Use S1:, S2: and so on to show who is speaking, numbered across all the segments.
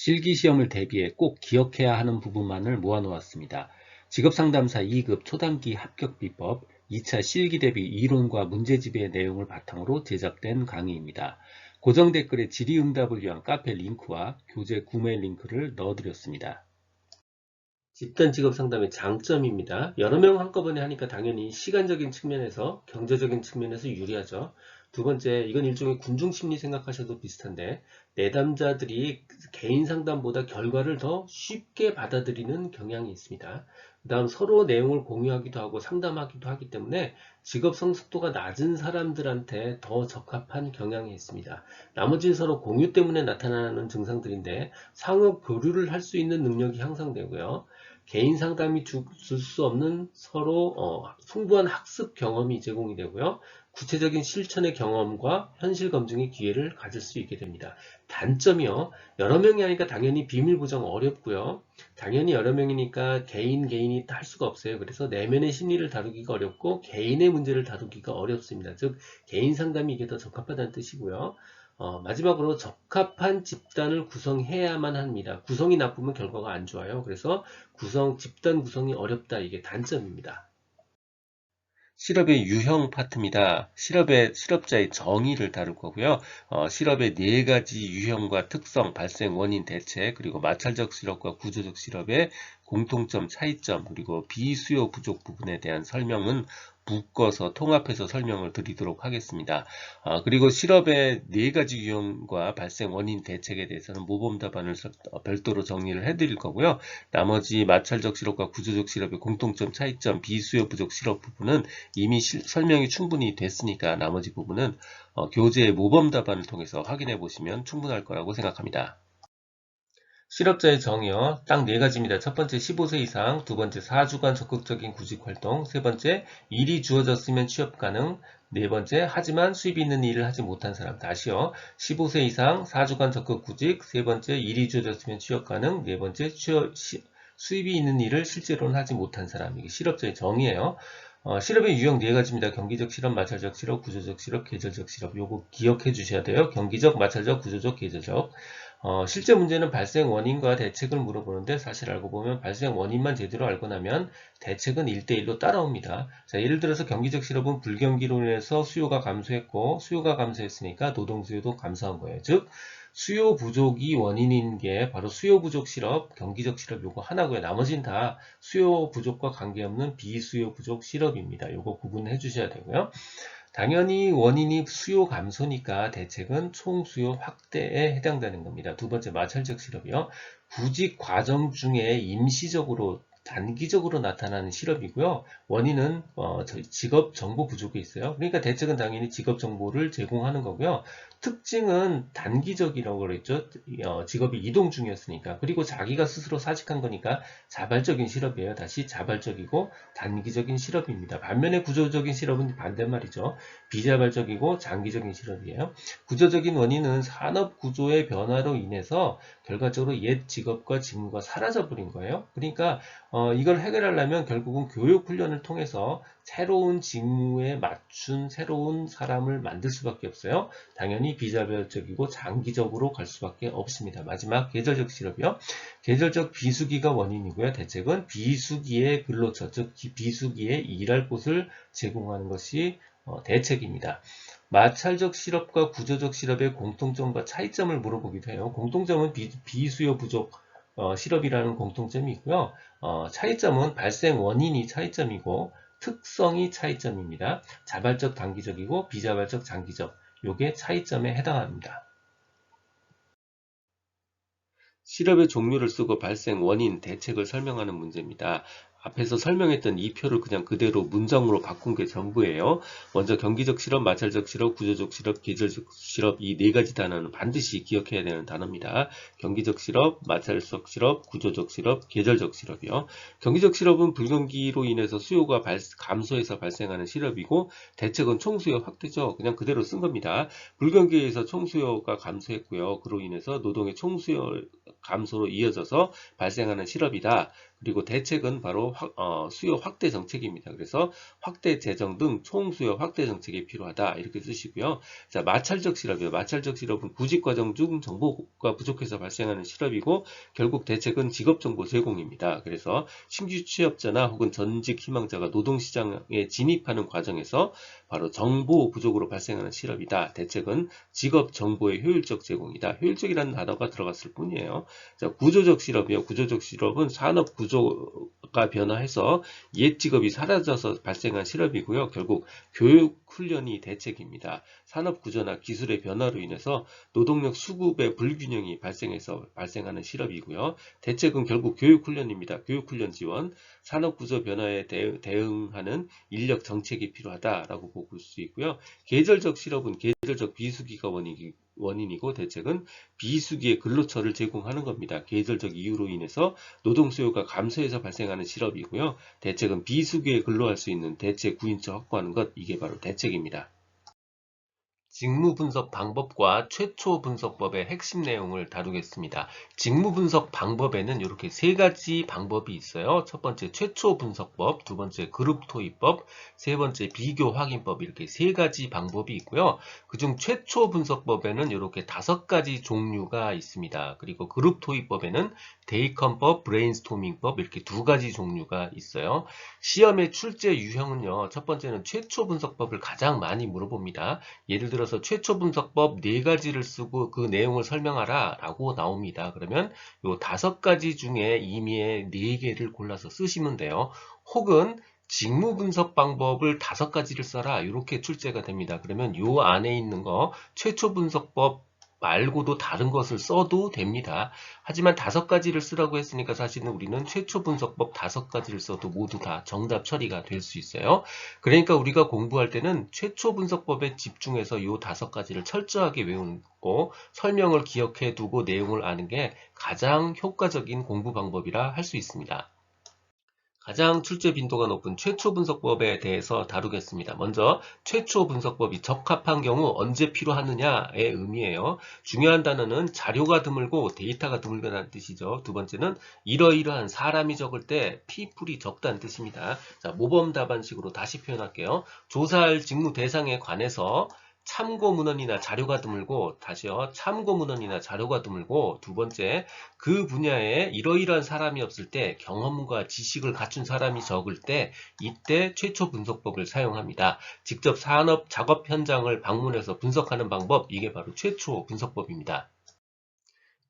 S1: 실기시험을 대비해 꼭 기억해야 하는 부분만을 모아놓았습니다. 직업상담사 2급 초단기 합격 비법 2차 실기 대비 이론과 문제집의 내용을 바탕으로 제작된 강의입니다. 고정 댓글에 질의응답을 위한 카페 링크와 교재 구매 링크를 넣어드렸습니다. 집단 직업 상담의 장점입니다. 여러 명 한꺼번에 하니까 당연히 시간적인 측면에서 경제적인 측면에서 유리하죠. 두 번째, 이건 일종의 군중 심리 생각하셔도 비슷한데 내담자들이 개인 상담보다 결과를 더 쉽게 받아들이는 경향이 있습니다. 그 다음 서로 내용을 공유하기도 하고 상담하기도 하기 때문에 직업 성숙도가 낮은 사람들한테 더 적합한 경향이 있습니다. 나머지는 서로 공유 때문에 나타나는 증상들인데 상호 교류를 할 수 있는 능력이 향상되고요. 개인 상담이 줄 수 없는 서로 어, 풍부한 학습 경험이 제공이 되고요. 구체적인 실천의 경험과 현실 검증의 기회를 가질 수 있게 됩니다. 단점이요. 여러 명이 하니까 당연히 비밀 보정 어렵고요. 당연히 여러 명이니까 개인 개인이 할 수가 없어요. 그래서 내면의 심리를 다루기가 어렵고 개인의 문제를 다루기가 어렵습니다. 즉 개인 상담이 이게 더 적합하다는 뜻이고요. 어, 마지막으로 적합한 집단을 구성해야만 합니다. 구성이 나쁘면 결과가 안 좋아요. 그래서 구성 집단 구성이 어렵다 이게 단점입니다. 실업의 유형 파트입니다. 실업의 실업자의 정의를 다룰 거고요. 어, 실업의 네 가지 유형과 특성, 발생 원인, 대체, 그리고 마찰적 실업과 구조적 실업의 공통점, 차이점, 그리고 비수요 부족 부분에 대한 설명은 묶어서 통합해서 설명을 드리도록 하겠습니다. 아, 그리고 실업의 네 가지 유형과 발생 원인 대책에 대해서는 모범 답안을 어, 별도로 정리를 해드릴 거고요. 나머지 마찰적 실업과 구조적 실업의 공통점, 차이점, 비수요 부족 실업 부분은 이미 시, 설명이 충분히 됐으니까 나머지 부분은 어, 교재의 모범 답안을 통해서 확인해 보시면 충분할 거라고 생각합니다. 실업자의 정의요. 딱 네 가지입니다. 첫 번째 15세 이상, 두 번째 4주간 적극적인 구직활동, 세 번째 일이 주어졌으면 취업 가능, 네 번째 하지만 수입이 있는 일을 하지 못한 사람. 다시요. 15세 이상, 4주간 적극 구직, 세 번째 일이 주어졌으면 취업 가능, 네 번째 취업, 시, 수입이 있는 일을 실제로는 하지 못한 사람. 이게 실업자의 정의예요. 어, 실업의 유형 네 가지입니다. 경기적 실업, 마찰적 실업, 구조적 실업, 계절적 실업. 요거 기억해 주셔야 돼요. 경기적, 마찰적, 구조적, 계절적. 어, 실제 문제는 발생 원인과 대책을 물어보는데 사실 알고 보면 발생 원인만 제대로 알고 나면 대책은 1대1로 따라옵니다. 자, 예를 들어서 경기적 실업은 불경기로 인해서 수요가 감소했고 수요가 감소했으니까 노동 수요도 감소한 거예요. 즉 수요 부족이 원인인 게 바로 수요 부족 실업, 경기적 실업 요거 하나고요. 나머지는 다 수요 부족과 관계없는 비수요 부족 실업입니다. 요거 구분해 주셔야 되고요. 당연히 원인이 수요 감소니까 대책은 총 수요 확대에 해당되는 겁니다. 두 번째 마찰적 실업이요. 구직 과정 중에 임시적으로 단기적으로 나타나는 실업이고요. 원인은 어, 직업 정보 부족이 있어요. 그러니까 대책은 당연히 직업 정보를 제공하는 거고요. 특징은 단기적이라고 그랬죠. 어, 직업이 이동 중이었으니까. 그리고 자기가 스스로 사직한 거니까 자발적인 실업이에요. 다시 자발적이고 단기적인 실업입니다. 반면에 구조적인 실업은 반대말이죠. 비자발적이고 장기적인 실업이에요. 구조적인 원인은 산업 구조의 변화로 인해서 결과적으로 옛 직업과 직무가 사라져 버린 거예요. 그러니까 어, 이걸 해결하려면 결국은 교육 훈련을 통해서 새로운 직무에 맞춘 새로운 사람을 만들 수밖에 없어요. 당연히 비자별적이고 장기적으로 갈 수밖에 없습니다. 마지막 계절적 실업이요. 계절적 비수기가 원인이고요. 대책은 비수기의 근로처, 즉 비수기에 일할 곳을 제공하는 것이 어, 대책입니다. 마찰적 실업과 구조적 실업의 공통점과 차이점을 물어보기도 해요. 공통점은 비, 비수요 부족 어, 실업이라는 공통점이 있고요. 어, 차이점은 발생 원인이 차이점이고 특성이 차이점입니다. 자발적 단기적이고 비자발적 장기적 요게 차이점에 해당합니다. 실업의 종류를 쓰고 발생 원인, 대책을 설명하는 문제입니다. 앞에서 설명했던 이 표를 그냥 그대로 문장으로 바꾼 게 전부예요. 먼저 경기적 실업, 마찰적 실업, 구조적 실업, 계절적 실업 이 네 가지 단어는 반드시 기억해야 되는 단어입니다. 경기적 실업, 마찰적 실업, 구조적 실업, 계절적 실업이요. 경기적 실업은 불경기로 인해서 수요가 발, 감소해서 발생하는 실업이고 대책은 총수요 확대죠. 그냥 그대로 쓴 겁니다. 불경기에서 총수요가 감소했고요. 그로 인해서 노동의 총수요 감소로 이어져서 발생하는 실업이다. 그리고 대책은 바로 확- 어, 수요 확대 정책입니다. 그래서 확대 재정 등 총수요 확대 정책이 필요하다. 이렇게 쓰시고요. 자, 마찰적 실업이요. 마찰적 실업은 구직 과정 중 정보가 부족해서 발생하는 실업이고 결국 대책은 직업 정보 제공입니다. 그래서 신규 취업자나 혹은 전직 희망자가 노동시장에 진입하는 과정에서 바로 정보 부족으로 발생하는 실업이다. 대책은 직업 정보의 효율적 제공이다. 효율적이라는 단어가 들어갔을 뿐이에요. 자, 구조적 실업이요. 구조적 실업은 산업 구조가 변 화해서 옛 직업이 사라져서 발생한 실업이고요. 결국 교육 훈련이 대책입니다. 산업 구조나 기술의 변화로 인해서 노동력 수급의 불균형이 발생해서 발생하는 실업이고요. 대책은 결국 교육 훈련입니다. 교육 훈련 지원, 산업 구조 변화에 대, 대응하는 인력 정책이 필요하다라고 볼수 있고요. 계절적 실업은 계절적 비수기가 원인이, 원인이고 대책은 비수기의 근로처를 제공하는 겁니다. 계절적 이유로 인해서 노동 수요가 감소해서 발생하는 실업이고요. 대책은 비수기에 근로할 수 있는 대체 구인처 확보하는 것 이게 바로 대책입니다. 직무 분석 방법과 최초 분석법의 핵심 내용을 다루겠습니다. 직무 분석 방법에는 이렇게 세 가지 방법이 있어요. 첫 번째 최초 분석법, 두 번째 그룹 토의법, 세 번째 비교 확인법 이렇게 세 가지 방법이 있고요. 그중 최초 분석법에는 이렇게 다섯 가지 종류가 있습니다. 그리고 그룹 토의법에는 데이컨법, 브레인스토밍법 이렇게 두 가지 종류가 있어요. 시험의 출제 유형은요. 첫 번째는 최초 분석법을 가장 많이 물어봅니다. 예를 들어 서 최초 분석법 네 가지를 쓰고 그 내용을 설명하라 라고 나옵니다. 그러면 요 다섯 가지 중에 임의의 네 개를 골라서 쓰시면 돼요. 혹은 직무 분석 방법을 다섯 가지를 써라 이렇게 출제가 됩니다. 그러면 요 안에 있는 거 최초 분석법 말고도 다른 것을 써도 됩니다. 하지만 다섯 가지를 쓰라고 했으니까 사실은 우리는 최초 분석법 다섯 가지를 써도 모두 다 정답 처리가 될 수 있어요. 그러니까 우리가 공부할 때는 최초 분석법에 집중해서 이 다섯 가지를 철저하게 외우고 설명을 기억해 두고 내용을 아는 게 가장 효과적인 공부 방법이라 할 수 있습니다. 가장 출제 빈도가 높은 최초 분석법에 대해서 다루겠습니다. 먼저 최초 분석법이 적합한 경우 언제 필요하느냐의 의미예요. 중요한 단어는 자료가 드물고 데이터가 드물다는 뜻이죠. 두 번째는 이러이러한 사람이 적을 때 people이 적다는 뜻입니다. 자, 모범 답안식으로 다시 표현할게요. 조사할 직무 대상에 관해서 참고 문헌이나 자료가 드물고 다시요 참고 문헌이나 자료가 드물고 두 번째 그 분야에 이러이러한 사람이 없을 때 경험과 지식을 갖춘 사람이 적을 때 이때 최초 분석법을 사용합니다. 직접 산업 작업 현장을 방문해서 분석하는 방법 이게 바로 최초 분석법입니다.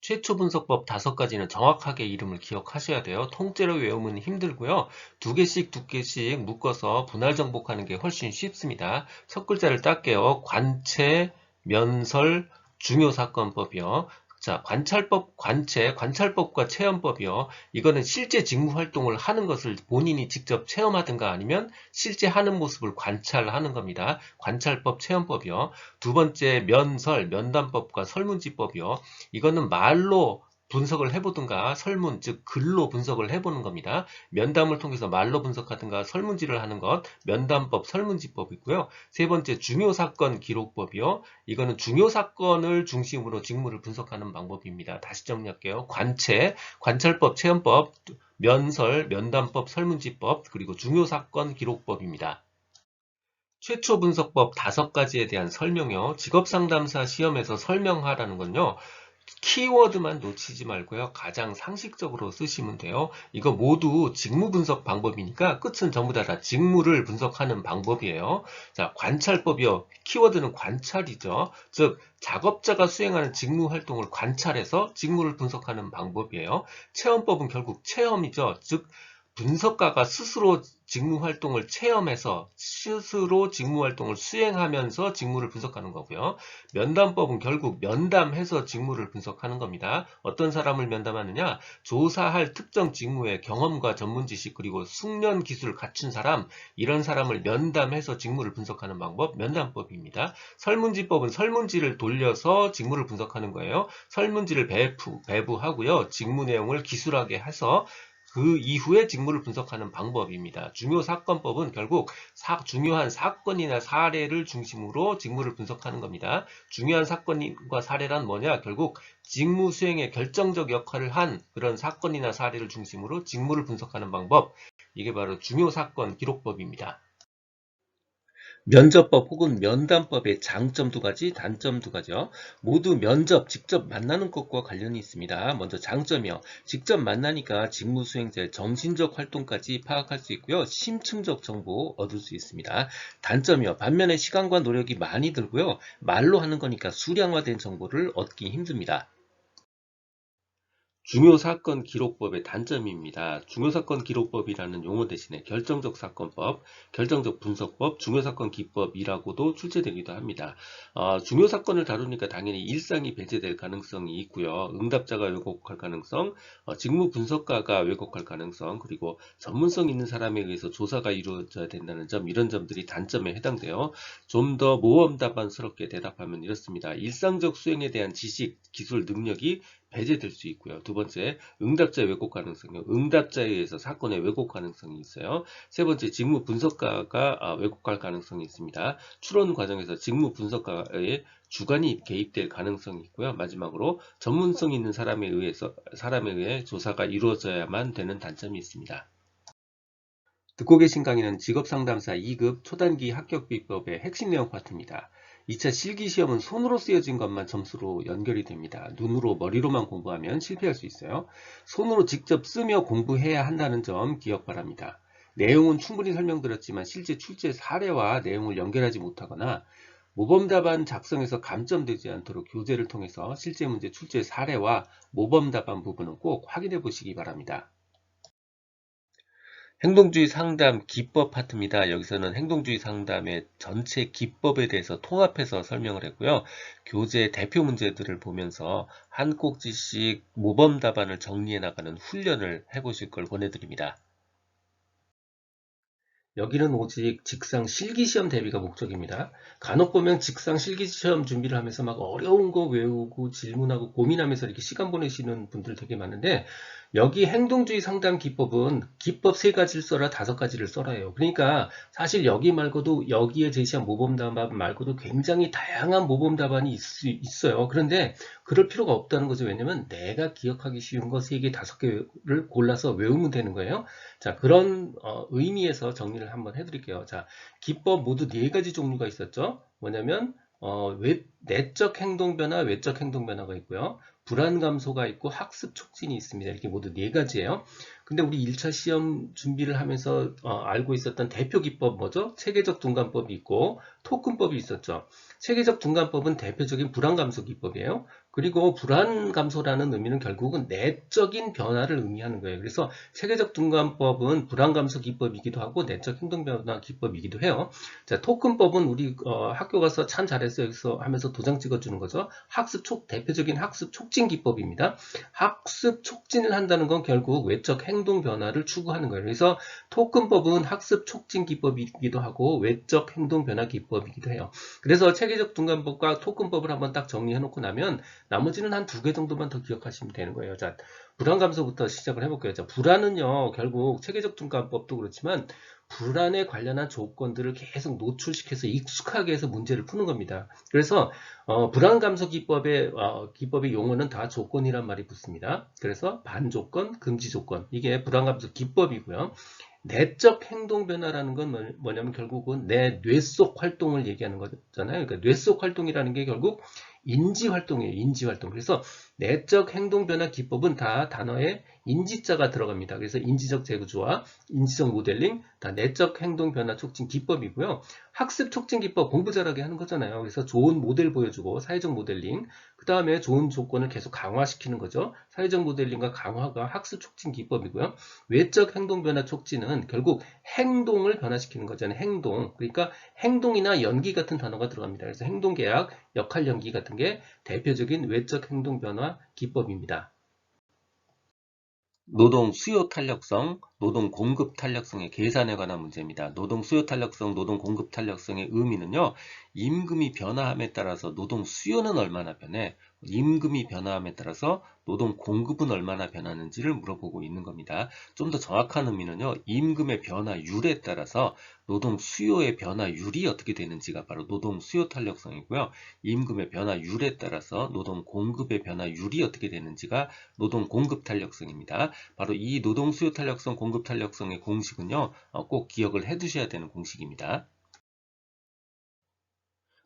S1: 최초 분석법 다섯 가지는 정확하게 이름을 기억하셔야 돼요. 통째로 외우면 힘들고요. 두 개씩 두 개씩 묶어서 분할 정복하는 게 훨씬 쉽습니다. 첫 글자를 딸게요. 관체, 면설, 중요사건법이요. 자, 관찰법, 관체, 관찰법과 체험법이요. 이거는 실제 직무 활동을 하는 것을 본인이 직접 체험하든가 아니면 실제 하는 모습을 관찰하는 겁니다. 관찰법, 체험법이요. 두 번째, 면설, 면담법과 설문지법이요. 이거는 말로 분석을 해보든가 설문 즉 글로 분석을 해보는 겁니다. 면담을 통해서 말로 분석하든가 설문지를 하는 것 면담법 설문지법 있고요. 세 번째 중요사건 기록법이요. 이거는 중요사건을 중심으로 직무를 분석하는 방법입니다. 다시 정리할게요. 관체, 관찰법, 체험법, 면설, 면담법, 설문지법 그리고 중요사건 기록법입니다. 최초 분석법 다섯 가지에 대한 설명이요. 직업상담사 시험에서 설명하라는 건요. 키워드만 놓치지 말고요. 가장 상식적으로 쓰시면 돼요. 이거 모두 직무 분석 방법이니까 끝은 전부 다, 다 직무를 분석하는 방법이에요. 자, 관찰법이요. 키워드는 관찰이죠. 즉, 작업자가 수행하는 직무 활동을 관찰해서 직무를 분석하는 방법이에요. 체험법은 결국 체험이죠. 즉, 분석가가 스스로 직무 활동을 체험해서 스스로 직무 활동을 수행하면서 직무를 분석하는 거고요. 면담법은 결국 면담해서 직무를 분석하는 겁니다. 어떤 사람을 면담하느냐? 조사할 특정 직무의 경험과 전문 지식 그리고 숙련 기술을 갖춘 사람 이런 사람을 면담해서 직무를 분석하는 방법 면담법입니다. 설문지법은 설문지를 돌려서 직무를 분석하는 거예요. 설문지를 배부, 배부하고요. 직무 내용을 기술하게 해서 그 이후에 직무를 분석하는 방법입니다. 중요 사건법은 결국 사, 중요한 사건이나 사례를 중심으로 직무를 분석하는 겁니다. 중요한 사건과 사례란 뭐냐? 결국 직무 수행에 결정적 역할을 한 그런 사건이나 사례를 중심으로 직무를 분석하는 방법, 이게 바로 중요 사건 기록법입니다. 면접법 혹은 면담법의 장점 두 가지, 단점 두 가지요. 모두 면접, 직접 만나는 것과 관련이 있습니다. 먼저 장점이요. 직접 만나니까 직무 수행자의 정신적 활동까지 파악할 수 있고요. 심층적 정보 얻을 수 있습니다. 단점이요. 반면에 시간과 노력이 많이 들고요. 말로 하는 거니까 수량화된 정보를 얻기 힘듭니다. 중요사건 기록법의 단점입니다. 중요사건 기록법이라는 용어 대신에 결정적 사건법, 결정적 분석법, 중요사건 기법이라고도 출제되기도 합니다. 어, 중요사건을 다루니까 당연히 일상이 배제될 가능성이 있고요. 응답자가 왜곡할 가능성, 어, 직무 분석가가 왜곡할 가능성, 그리고 전문성 있는 사람에 의해서 조사가 이루어져야 된다는 점, 이런 점들이 단점에 해당돼요. 좀 더 모험답안스럽게 대답하면 이렇습니다. 일상적 수행에 대한 지식, 기술, 능력이 배제될 수 있고요. 두 번째, 응답자 왜곡 가능성요. 응답자에 의해서 사건의 왜곡 가능성이 있어요. 세 번째, 직무 분석가가 아, 왜곡할 가능성이 있습니다. 추론 과정에서 직무 분석가의 주관이 개입될 가능성이 있고요. 마지막으로 전문성 있는 사람에 의해서 사람에 의해 조사가 이루어져야만 되는 단점이 있습니다. 듣고 계신 강의는 직업상담사 2급 초단기 합격 비법의 핵심 내용 파트입니다. 2차 실기시험은 손으로 쓰여진 것만 점수로 연결이 됩니다. 눈으로 머리로만 공부하면 실패할 수 있어요. 손으로 직접 쓰며 공부해야 한다는 점 기억 바랍니다. 내용은 충분히 설명드렸지만 실제 출제 사례와 내용을 연결하지 못하거나 모범 답안 작성에서 감점되지 않도록 교재를 통해서 실제 문제 출제 사례와 모범 답안 부분은 꼭 확인해 보시기 바랍니다. 행동주의 상담 기법 파트입니다. 여기서는 행동주의 상담의 전체 기법에 대해서 통합해서 설명을 했고요. 교재 대표 문제들을 보면서 한 꼭지씩 모범 답안을 정리해 나가는 훈련을 해보실 걸 권해드립니다. 여기는 오직 직상 실기시험 대비가 목적입니다. 간혹 보면 직상 실기시험 준비를 하면서 막 어려운 거 외우고 질문하고 고민하면서 이렇게 시간 보내시는 분들 되게 많은데 여기 행동주의 상담 기법은 기법 세 가지를 써라 다섯 가지를 써라요. 그러니까 사실 여기 말고도 여기에 제시한 모범 답안 말고도 굉장히 다양한 모범 답안이 있, 어요 그런데 그럴 필요가 없다는 거죠. 왜냐면 내가 기억하기 쉬운 거 세 개, 다섯 개를 골라서 외우면 되는 거예요. 자, 그런 어, 의미에서 정리를 한번 해드릴게요. 자, 기법 모두 네 가지 종류가 있었죠. 뭐냐면 어, 외, 내적 행동 변화, 외적 행동 변화가 있고요. 불안 감소가 있고 학습 촉진이 있습니다. 이렇게 모두 네 가지예요. 근데 우리 1차 시험 준비를 하면서 어, 알고 있었던 대표 기법 뭐죠? 체계적 둔감법이 있고 토큰법이 있었죠. 체계적 둔감법은 대표적인 불안 감소 기법이에요. 그리고 불안 감소라는 의미는 결국은 내적인 변화를 의미하는 거예요. 그래서 체계적 둔감법은 불안 감소 기법이기도 하고 내적 행동 변화 기법이기도 해요. 자, 토큰법은 우리 어, 학교 가서 참 잘했어요. 여기서 하면서 도장 찍어주는 거죠. 학습 촉 대표적인 학습 촉진 기법입니다. 학습 촉진을 한다는 건 결국 외적 행동 변화를 추구하는 거예요. 그래서 토큰법은 학습 촉진 기법이기도 하고 외적 행동 변화 기법이기도 해요. 그래서 체계적 둔감법과 토큰법을 한번 딱 정리해 놓고 나면 나머지는 한 두 개 정도만 더 기억하시면 되는 거예요. 자, 불안 감소부터 시작을 해볼게요. 자, 불안은요, 결국 체계적 둔감법도 그렇지만 불안에 관련한 조건들을 계속 노출시켜서 익숙하게 해서 문제를 푸는 겁니다. 그래서 어, 불안 감소 기법의 어, 기법의 용어는 다 조건이란 말이 붙습니다. 그래서 반조건, 금지 조건 이게 불안 감소 기법이고요. 내적 행동 변화라는 건 뭐냐면 결국은 내 뇌 속 활동을 얘기하는 거잖아요. 그러니까 뇌 속 활동이라는 게 결국 인지 활동이에요. 인지 활동. 그래서 내적 행동 변화 기법은 다 단어에 인지자가 들어갑니다. 그래서 인지적 재구조와 인지적 모델링, 다 내적 행동 변화 촉진 기법이고요. 학습 촉진 기법 공부 잘하게 하는 거잖아요. 그래서 좋은 모델 보여주고 사회적 모델링, 그 다음에 좋은 조건을 계속 강화시키는 거죠. 사회적 모델링과 강화가 학습 촉진 기법이고요. 외적 행동 변화 촉진은 결국 행동을 변화시키는 거잖아요. 행동. 그러니까 행동이나 연기 같은 단어가 들어갑니다. 그래서 행동 계약, 역할 연기 같은 게 대표적인 외적 행동 변화 기법입니다. 노동 수요 탄력성, 노동 공급 탄력성의 계산에 관한 문제입니다. 노동 수요 탄력성, 노동 공급 탄력성의 의미는요. 임금이 변화함에 따라서 노동 수요는 얼마나 변해? 임금이 변화함에 따라서 노동 공급은 얼마나 변하는지를 물어보고 있는 겁니다. 좀 더 정확한 의미는요. 임금의 변화율에 따라서 노동 수요의 변화율이 어떻게 되는지가 바로 노동 수요 탄력성이고요. 임금의 변화율에 따라서 노동 공급의 변화율이 어떻게 되는지가 노동 공급 탄력성입니다. 바로 이 노동 수요 탄력성, 공급 탄력성의 공식은요. 어, 꼭 기억을 해 두셔야 되는 공식입니다.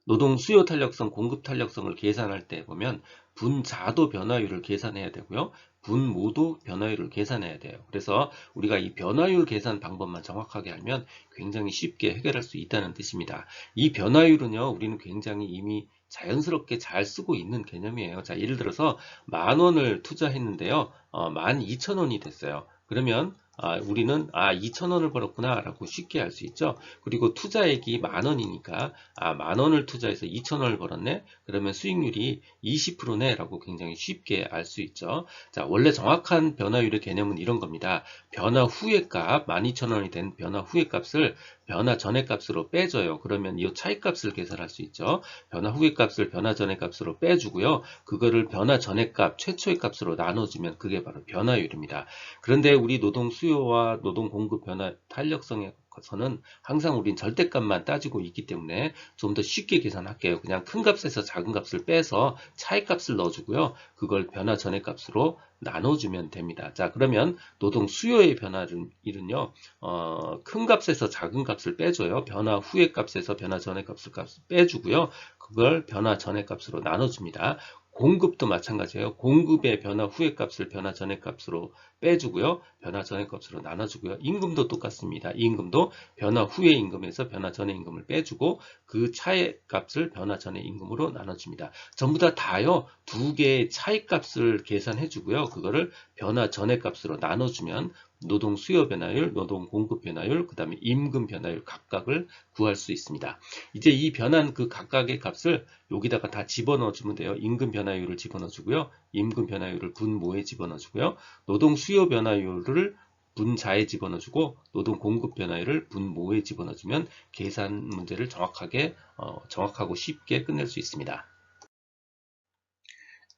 S1: 노동 수요 탄력성, 공급 탄력성을 계산할 때 보면 분자도 변화율을 계산해야 되고요. 분모도 변화율을 계산해야 돼요. 그래서 우리가 이 변화율 계산 방법만 정확하게 알면 굉장히 쉽게 해결할 수 있다는 뜻입니다. 이 변화율은요, 우리는 굉장히 이미 자연스럽게 잘 쓰고 있는 개념이에요. 자, 예를 들어서 만 원을 투자했는데요. 어, 만 이천 원이 됐어요. 그러면 아, 우리는 아 2천원을 벌었구나 라고 쉽게 알 수 있죠. 그리고 투자액이 만원이니까 아 만원을 투자해서 2천원을 벌었네. 그러면 수익률이 20%네 라고 굉장히 쉽게 알 수 있죠. 자 원래 정확한 변화율의 개념은 이런 겁니다. 변화 후의 값 12,000원이 된 변화 후의 값을 변화 전의 값으로 빼줘요. 그러면 이 차이 값을 계산할 수 있죠. 변화 후의 값을 변화 전의 값으로 빼주고요. 그거를 변화 전의 값, 최초의 값으로 나눠주면 그게 바로 변화율입니다. 그런데 우리 노동 수요와 노동 공급 변화 탄력성에 서는 항상 우린 절대값만 따지고 있기 때문에 좀 더 쉽게 계산할게요. 그냥 큰 값에서 작은 값을 빼서 차이 값을 넣어주고요. 그걸 변화 전의 값으로 나눠주면 됩니다. 자 그러면 노동 수요의 변화를요 어, 큰 값에서 작은 값을 빼줘요. 변화 후의 값에서 변화 전의 값을 값을 빼주고요. 그걸 변화 전의 값으로 나눠줍니다. 공급도 마찬가지예요. 공급의 변화 후의 값을 변화 전의 값으로 빼주고요. 변화 전의 값으로 나눠주고요. 임금도 똑같습니다. 임금도 변화 후의 임금에서 변화 전의 임금을 빼주고 그 차의 값을 변화 전의 임금으로 나눠줍니다. 전부 다 다요. 두 개의 차이 값을 계산해 주고요. 그거를 변화 전의 값으로 나눠주면 노동 수요 변화율, 노동 공급 변화율, 그 다음에 임금 변화율 각각을 구할 수 있습니다. 이제 이 변한 그 각각의 값을 여기다가 다 집어넣어 주면 돼요. 임금 변화율을 집어넣어 주고요. 임금 변화율을 분모에 집어넣어 주고요. 노동 수요 변화율을 분자에 집어넣어 주고 노동 공급 변화율을 분모에 집어넣어 주면 계산 문제를 정확하게 어, 정확하고 쉽게 끝낼 수 있습니다.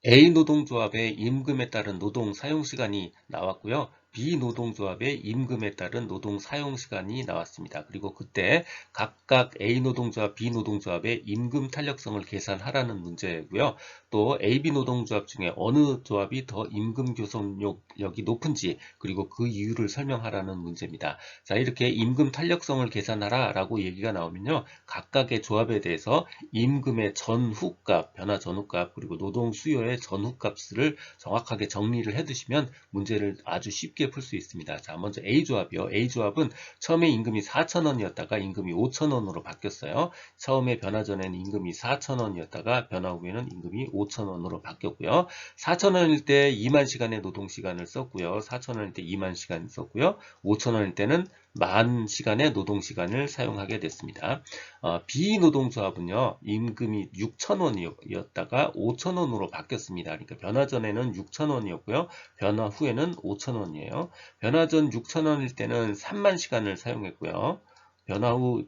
S1: A 노동조합의 임금에 따른 노동 사용시간이 나왔고요. 비노동조합의 임금에 따른 노동 사용 시간이 나왔습니다. 그리고 그때 각각 A 노동조합, B 노동조합의 임금 탄력성을 계산하라는 문제고요. 또 AB 노동조합 중에 어느 조합이 더 임금 교섭력이 높은지 그리고 그 이유를 설명하라는 문제입니다. 자 이렇게 임금 탄력성을 계산하라 라고 얘기가 나오면요. 각각의 조합에 대해서 임금의 전후값, 변화 전후값 그리고 노동 수요의 전후값을 정확하게 정리를 해두시면 문제를 아주 쉽게 쉽게 풀수 있습니다. 자, 먼저 A조합이요. A조합은 처음에 임금이 4,000원이었다가 임금이 5,000원으로 바뀌었어요. 처음에 변화 전에는 임금이 4,000원이었다가 변화 후에는 임금이 5,000원으로 바뀌었고요. 4,000원일 때 2만 시간의 노동 시간을 썼고요. 4,000원일 때 2만 시간 썼고요. 5,000원일 때는 만 시간의 노동시간을 사용하게 됐습니다. 어, 비노동조합은요. 임금이 6천원이었다가 5천원으로 바뀌었습니다. 그러니까 변화 전에는 6천원이었고요. 변화 후에는 5천원이에요. 변화 전 6천원일 때는 3만 시간을 사용했고요. 변화 후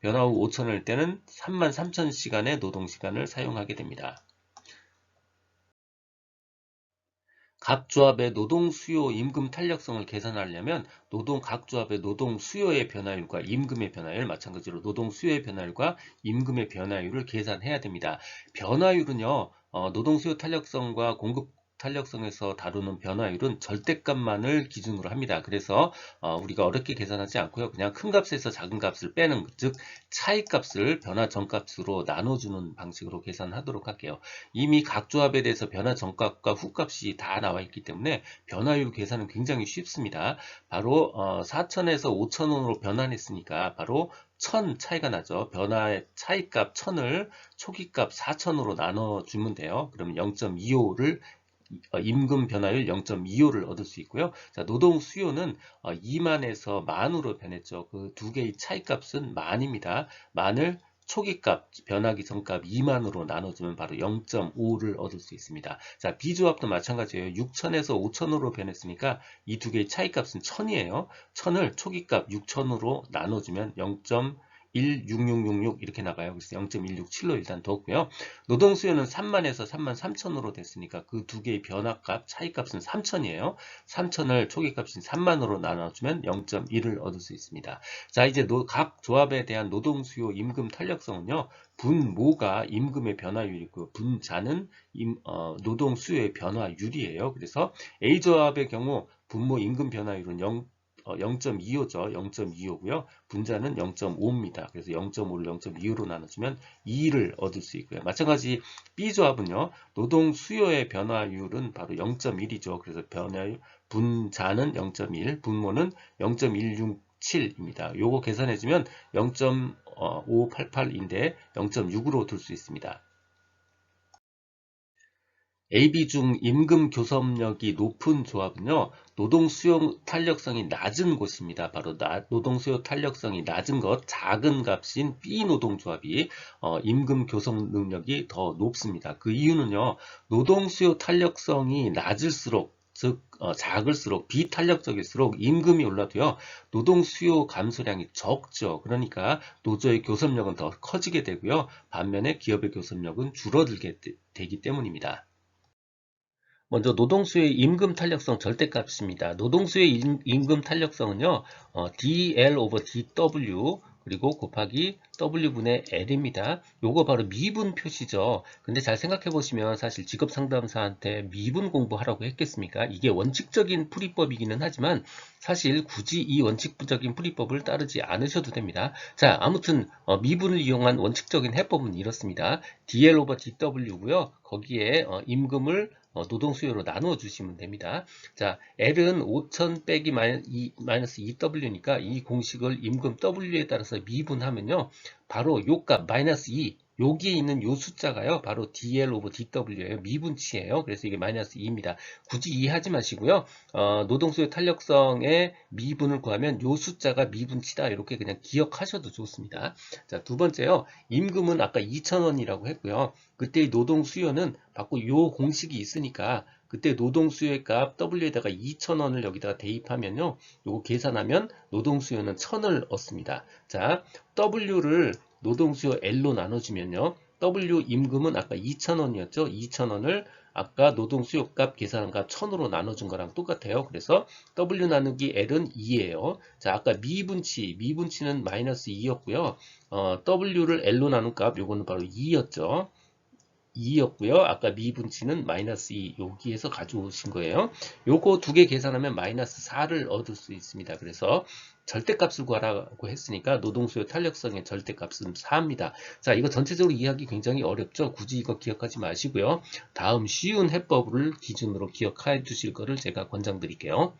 S1: 변화 후 5천원일 때는 3만 3천 시간의 노동시간을 사용하게 됩니다. 각 조합의 노동 수요 임금 탄력성을 계산하려면 노동 각 조합의 노동 수요의 변화율과 임금의 변화율 마찬가지로 노동 수요의 변화율과 임금의 변화율을 계산해야 됩니다. 변화율은요. 어, 노동 수요 탄력성과 공급 탄력성에서 다루는 변화율은 절대값만을 기준으로 합니다. 그래서 어, 우리가 어렵게 계산하지 않고요. 그냥 큰 값에서 작은 값을 빼는 즉 차이값을 변화 전값으로 나눠주는 방식으로 계산하도록 할게요. 이미 각 조합에 대해서 변화 전값과 후값이 다 나와 있기 때문에 변화율 계산은 굉장히 쉽습니다. 바로 어, 4천에서 5천원으로 변환했으니까 바로 1000 차이가 나죠. 변화의 차이값 1000을 초기값 4000으로 나눠주면 돼요. 그러면 0.25를 어, 임금 변화율 0.25를 얻을 수 있고요. 자, 노동 수요는 2만에서 어, 만으로 변했죠. 그 두 개의 차이값은 만입니다. 만을 초기값, 변하기 전값 2만으로 나눠주면 바로 0.5를 얻을 수 있습니다. 자, 비조합도 마찬가지예요. 6천에서 5천으로 변했으니까 이 두 개의 차이값은 1000이에요. 1000을 초기값 6천으로 나눠주면 0. 0.16666 이렇게 나가요. 그래서 0.167로 일단 뒀고요. 노동 수요는 3만에서 3만 3천으로 됐으니까 그 두 개의 변화값, 차이값은 3천이에요. 3천을 초기값인 3만으로 나눠주면 0.1을 얻을 수 있습니다. 자, 이제 노- 각 조합에 대한 노동 수요 임금 탄력성은요. 분모가 임금의 변화율이고 분자는 임- 어, 노동 수요의 변화율이에요. 그래서 A 조합의 경우 분모 임금 변화율은 0, 0.25죠. 0.25고요. 분자는 0.5입니다. 그래서 0.5를 0.25로 나눠주면 2를 얻을 수 있고요. 마찬가지 B 조합은요. 노동 수요의 변화율은 바로 0.1이죠. 그래서 변화율 분자는 0.1, 분모는 0.167입니다. 요거 계산해주면 0.588인데 0.6으로 둘 수 있습니다. AB 중 임금 교섭력이 높은 조합은요, 노동 수요 탄력성이 낮은 곳입니다. 바로 나- 노동 수요 탄력성이 낮은 것, 작은 값인 B 노동 조합이 어, 임금 교섭 능력이 더 높습니다. 그 이유는요, 노동 수요 탄력성이 낮을수록 즉 어, 작을수록 비탄력적일수록 임금이 올라도요 노동 수요 감소량이 적죠. 그러니까 노조의 교섭력은 더 커지게 되고요. 반면에 기업의 교섭력은 줄어들게 되- 되기 때문입니다. 먼저 노동수의 임금 탄력성 절대값입니다. 노동수의 임- 임금 탄력성은요, 어, DL over DW 그리고 곱하기 W분의 L입니다. 요거 바로 미분 표시죠. 근데 잘 생각해 보시면 사실 직업 상담사한테 미분 공부하라고 했겠습니까? 이게 원칙적인 풀이법이기는 하지만 사실 굳이 이 원칙적인 풀이법을 따르지 않으셔도 됩니다. 자, 아무튼 어, 미분을 이용한 원칙적인 해법은 이렇습니다. DL over DW고요. 거기에 어, 임금을 어, 노동 수요로 나누어 주시면 됩니다. 자, L은 5000 빼기 마이너스 2W니까 이 공식을 임금 W에 따라서 미분하면요. 바로 요값 마이너스 2 여기에 있는 요 숫자가요. 바로 DL 오브 DW예요. 미분치예요. 그래서 이게 마이너스 2입니다. 굳이 이해하지 마시고요. 어, 노동수요 탄력성의 미분을 구하면 요 숫자가 미분치다. 이렇게 그냥 기억하셔도 좋습니다. 자, 두 번째요. 임금은 아까 2,000원이라고 했고요. 그때의 노동 수요는 받고 요 공식이 있으니까 그때 노동 수요의 값 W에다가 2,000원을 여기다가 대입하면요. 요거 계산하면 노동 수요는 1,000을 얻습니다. 자, W를 노동 수요 L로 나눠주면요. W 임금은 아까 2,000원이었죠. 2,000원을 아까 노동 수요 값 계산한 값 1,000으로 나눠준 거랑 똑같아요. 그래서 W 나누기 L은 2예요. 자, 아까 미분치, 미분치는 마이너스 2였고요. 어, W를 L로 나눈 값, 요거는 바로 2였죠. 2였고요. 아까 미분치는 마이너스 2 여기에서 가져오신 거예요. 요거 두 개 계산하면 마이너스 4를 얻을 수 있습니다. 그래서 절대값을 구하라고 했으니까 노동수요 탄력성의 절대값은 4입니다. 자, 이거 전체적으로 이해하기 굉장히 어렵죠. 굳이 이거 기억하지 마시고요. 다음 쉬운 해법을 기준으로 기억해 주실 거를 제가 권장드릴게요.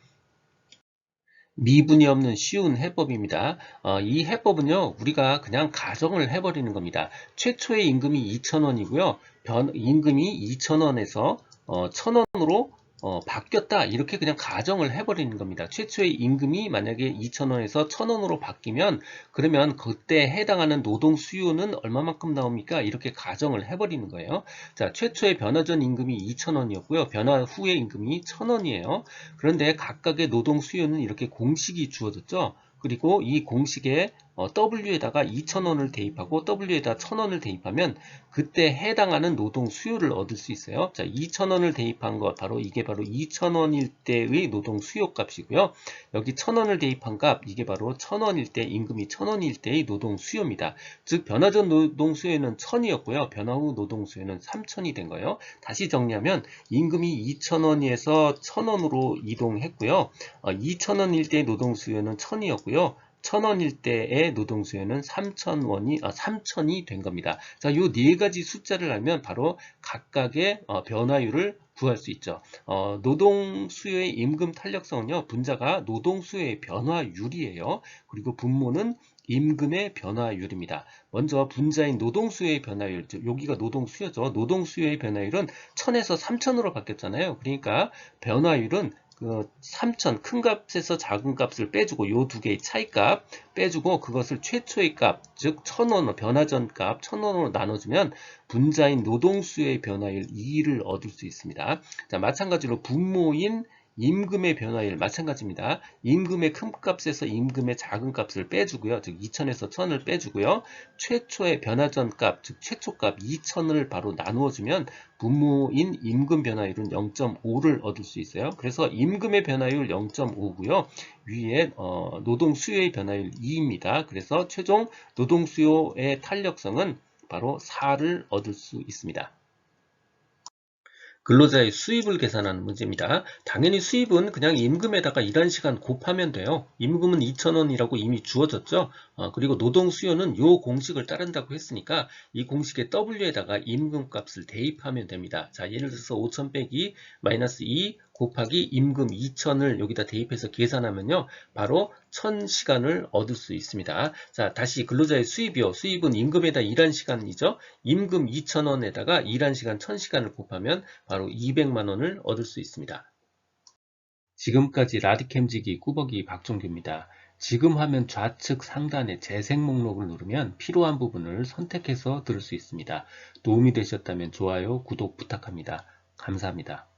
S1: 미분이 없는 쉬운 해법입니다. 어, 이 해법은요, 우리가 그냥 가정을 해버리는 겁니다. 최초의 임금이 2,000원이고요. 변, 임금이 2,000원에서 어, 1,000원으로 어, 바뀌었다. 이렇게 그냥 가정을 해버리는 겁니다. 최초의 임금이 만약에 2,000원에서 1,000원으로 바뀌면 그러면 그때 해당하는 노동 수요는 얼마만큼 나옵니까? 이렇게 가정을 해버리는 거예요. 자, 최초의 변화 전 임금이 2,000원이었고요. 변화 후의 임금이 1,000원이에요. 그런데 각각의 노동 수요는 이렇게 공식이 주어졌죠. 그리고 이 공식에 어, W에다가 2,000원을 대입하고 W에다 1,000원을 대입하면 그때 해당하는 노동 수요를 얻을 수 있어요. 자, 2,000원을 대입한 것 바로 이게 바로 2,000원일 때의 노동 수요 값이고요. 여기 1,000원을 대입한 값 이게 바로 1,000원일 때 임금이 1,000원일 때의 노동 수요입니다. 즉 변화 전 노동 수요는 1,000이었고요. 변화 후 노동 수요는 3,000이 된 거예요. 다시 정리하면 임금이 2,000원에서 1,000원으로 이동했고요. 어, 2,000원일 때의 노동 수요는 1,000이었고요. 1,000원일 때의 노동 수요는 3,000원이 아, 3,000이 된 겁니다. 자, 요 네 가지 숫자를 알면 바로 각각의 어, 변화율을 구할 수 있죠. 어, 노동 수요의 임금 탄력성은요. 분자가 노동 수요의 변화율이에요. 그리고 분모는 임금의 변화율입니다. 먼저 분자인 노동 수요의 변화율, 즉 여기가 노동 수요죠. 노동 수요의 변화율은 1000에서 3000으로 바뀌었잖아요. 그러니까 변화율은 그3,000큰 값에서 작은 값을 빼주고 요 두 개의 차이값 빼주고 그것을 최초의 값, 즉 1,000원 변화전 값 1,000원으로 나눠주면 분자인 노동수의 변화율 2를 얻을 수 있습니다. 자, 마찬가지로 분모인 임금의 변화율 마찬가지입니다. 임금의 큰 값에서 임금의 작은 값을 빼주고요. 즉 2000에서 1000을 빼주고요. 최초의 변화전 값, 즉 최초값 2000을 바로 나누어 주면 부모인 임금 변화율은 0.5를 얻을 수 있어요. 그래서 임금의 변화율 0.5고요. 위에 어, 노동 수요의 변화율 2입니다. 그래서 최종 노동 수요의 탄력성은 바로 4를 얻을 수 있습니다. 근로자의 수입을 계산하는 문제입니다. 당연히 수입은 그냥 임금에다가 일한 시간 곱하면 돼요. 임금은 2,000원이라고 이미 주어졌죠. 어, 그리고 노동 수요는 요 공식을 따른다고 했으니까 이 공식의 W에다가 임금 값을 대입하면 됩니다. 자, 예를 들어서 5,000 빼기 마이너스 2 곱하기 임금 2천을 여기다 대입해서 계산하면요. 바로 1000시간을 얻을 수 있습니다. 자, 다시 근로자의 수입이요. 수입은 임금에다 일한 시간이죠. 임금 2천원에다가 일한 시간 1000시간을 곱하면 바로 200만원을 얻을 수 있습니다. 지금까지 라디캠지기 꾸벅이 박종규입니다. 지금 화면 좌측 상단의 재생 목록을 누르면 필요한 부분을 선택해서 들을 수 있습니다. 도움이 되셨다면 좋아요, 구독 부탁합니다. 감사합니다.